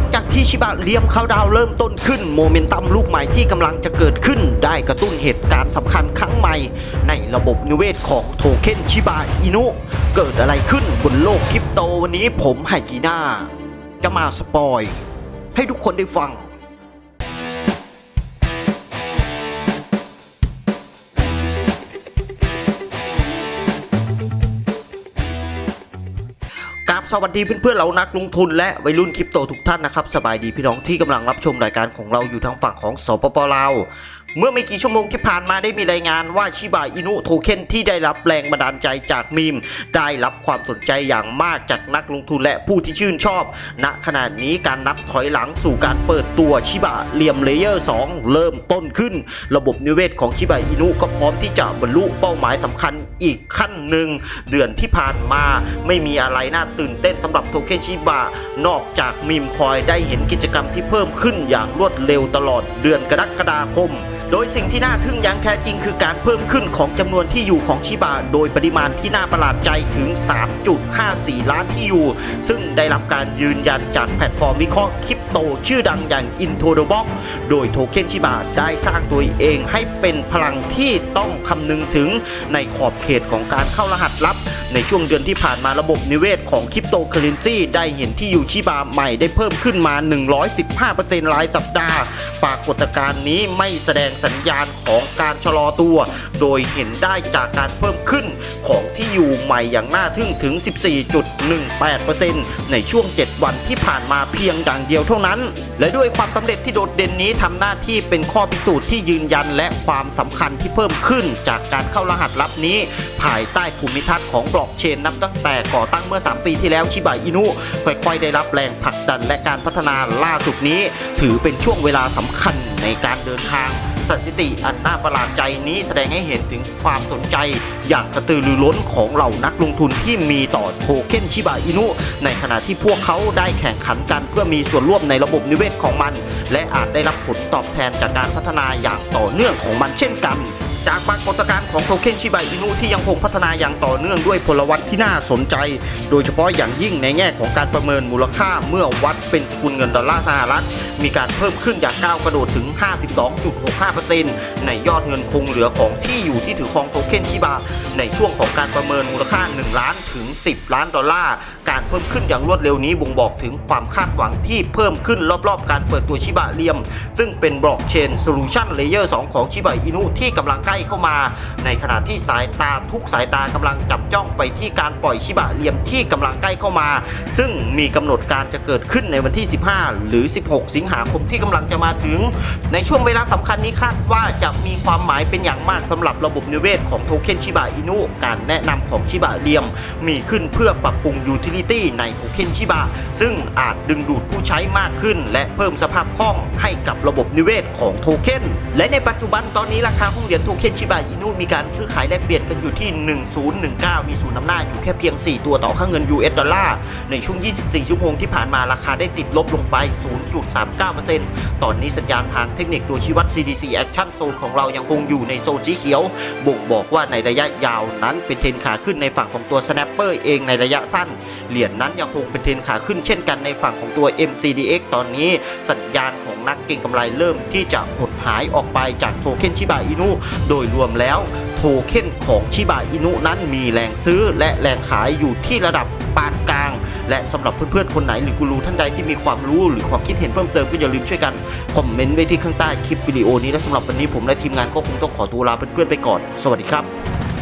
ลังจากที่ชิบะเลียมเขาดาวเริ่มต้นขึ้น โมเมนตัมลูกใหม่ที่กำลังจะเกิดขึ้น ได้กระตุ้นเหตุการณ์สำคัญครั้งใหม่ ในระบบนิเวศของโทเค็นชิบะอินุ เกิดอะไรขึ้นบนโลกคริปโตวันนี้ผมไฮกีน่าจะมาสปอย ให้ทุกคนได้ฟัง สวัสดีเพื่อนๆเรานักลงทุนและวัยรุ่นคริปโตทุกท่านนะครับสบายดีพี่น้องที่กำลังรับชมรายการของเราอยู่ทางฝั่งของสปปลาวเมื่อไม่กี่ชั่วโมงที่ผ่านมาได้มีรายงานว่าชิบะอินุโทเค็นที่ได้รับแรงบันดาลใจจากมีม ได้รับความสนใจอย่างมากจากนักลงทุนและผู้ที่ชื่นชอบ ณขณะนี้การนับถอยหลังสู่การเปิดตัวชิบะเลียมเลเยอร์ 2 เริ่มต้นขึ้น ระบบนิเวศของชิบะอินุก็พร้อมที่จะบรรลุเป้าหมายสำคัญอีกขั้นหนึ่ง เดือนที่ผ่านมาไม่มีอะไรน่าตื่นเต้นสำหรับโทเค็นชิบะนอกจากมีมคอยได้เห็นกิจกรรมที่เพิ่มขึ้นอย่างรวดเร็วตลอดเดือนกรกฎาคมโดยสิ่งที่น่าทึ่งอย่างแท้จริงคือการเพิ่มขึ้นของจำนวนที่อยู่ของชิบะโดยปริมาณที่น่าประหลาดใจถึง 3.54 ล้านที่อยู่ ซึ่งได้รับการยืนยันจากแพลตฟอร์มวิเคราะห์คริปโตชื่อดังอย่าง i n t o d o b o x โดยโทเค็นชิบะได้สร้างตัวเองให้เป็นพลังที่ต้องคำนึงถึงในขอบเขตของการเข้ารหัสลับ ในช่วงเดือนที่ผ่านมาระบบนิเวศของคริปโตเคอเรนซีได้เห็นที่อยู่ชิบะใหม่ได้เพิ่มขึ้นมา 115%รายสัปดาห์ ปรากฏการณ์นี้ไม่แสดงสัญญาณของการชะลอตัว โดยเห็นได้จากการเพิ่มขึ้นของที่อยู่ใหม่อย่างน่าทึ่งถึง 14.18%ในช่วง 7 วันที่ผ่านมาเพียงอย่างเดียวเท่านั้น และด้วยความสำเร็จที่โดดเด่นนี้ทำหน้าที่เป็นข้อพิสูจน์ที่ยืนยันและความสำคัญที่เพิ่มขึ้นจากการเข้ารหัสลับนี้ ภายใต้ภูมิทัศน์ของบล็อกเชนนับตั้งแต่ก่อตั้งเมื่อ 3 ปีที่แล้วชิบะอินุค่อยๆ ได้รับแรงผลักดันและการพัฒนาล่าสุดนี้ ถือเป็นช่วงเวลาสำคัญในการเดินทาง สถิติอันน่าประหลาดใจนี้แสดงให้เห็นถึงความสนใจ อย่างกระตือรือร้นของเหล่านักลงทุนที่มีต่อโทเค็นชิบะอินุ ในขณะที่พวกเขาได้แข่งขันกันเพื่อมีส่วนร่วมในระบบนิเวศของมัน และอาจได้รับผลตอบแทนจากการพัฒนาอย่างต่อเนื่องของมันเช่นกัน จากปรากฏการณ์ของโทเค็นชิบะอินุที่ยังคงพัฒนาอย่างต่อเนื่องด้วยพลวัตที่น่าสนใจ โดยเฉพาะอย่างยิ่งในแง่ของการประเมินมูลค่าเมื่อวัดเป็นสกุลเงินดอลลาร์สหรัฐ มีการเพิ่มขึ้นอย่างก้าวกระโดดถึง 52.65%ในยอดเงินคงเหลือของที่อยู่ที่ถือครองโทเค็นชิบะในช่วงของการประเมินมูลค่า 1 ล้านถึง 10 ล้านดอลลาร์ การเพิ่มขึ้นอย่างรวดเร็วนี้บ่งบอกถึงความคาดหวังที่เพิ่มขึ้นรอบๆ การเปิดตัวชิบะเลียม ซึ่งเป็นบล็อกเชนโซลูชันเลเยอร์2ของชิบะอินุที่กำลังใกล้เข้ามา ในขณะที่สายตาทุกสายตากำลังจับจ้องไปที่การปล่อยชิบะเลียมที่กำลังใกล้เข้ามา ซึ่งมีกำหนดการจะเกิดขึ้นในวันที่ 15 หรือ 16 สิงหาคมที่กำลังจะมาถึง ในช่วงเวลาสำคัญนี้คาดว่าจะมีความหมายเป็นอย่างมากสำหรับระบบนิเวศของโทเค็นชิบะอินุการแนะนำของชิบะเลียม มีขึ้นเพื่อปรับปรุงยูทิลิตี้ในโทเคนชิบะซึ่งอาจดึงดูดผู้ใช้มากขึ้น และเพิ่มสภาพคล่องให้กับระบบนิเวศของโทเค็นและในปัจจุบันตอนนี้ราคาหุ้นเหรียญโทเค็นชิบะอินุมีการซื้อขายแลกเปลี่ยนกันอยู่ที่ 1019 มีศูนย์นำหน้าอยู่แค่เพียง 4 ตัวต่อค่าเงิน US ดอลลาร์ในช่วง 24 ชั่วโมงที่ผ่านมาราคาได้ติดลบลงไป 0.39%ตอนนี้สัญญาณทางเทคนิคตัวชี้วัด CDC Action Zone ของเรายังคงอยู่ในโซนสีเขียว บ่งบอกว่าในระยะยาวนั้นเป็นเทรนขาขึ้นในฝั่งของตัว Snapper เองในระยะสั้น เหรียญนั้นยังคงเป็นเทรนขาขึ้นเช่นกันในฝั่งของตัว MCDX ตอนนี้สัญญาณของนักเก็งกำไรเริ่มที่จะหดหายออกไปจากโทเค็นชิบะอินุโดยรวมแล้วโทเค็นของชิบะอินุนั้นมีแรงซื้อและแรงขายอยู่ที่ระดับปานกลาง และสำหรับเพื่อนๆ คนไหนหรือกูรูท่านใดที่มีความรู้หรือความคิดเห็นเพิ่มเติมก็อย่าลืมช่วยกัน คอมเมนต์ไว้ที่ข้างใต้คลิปวิดีโอนี้และสำหรับวันนี้ผมและทีมงานก็คงต้องขอตัวลาเพื่อนๆไปก่อน สวัสดีครับ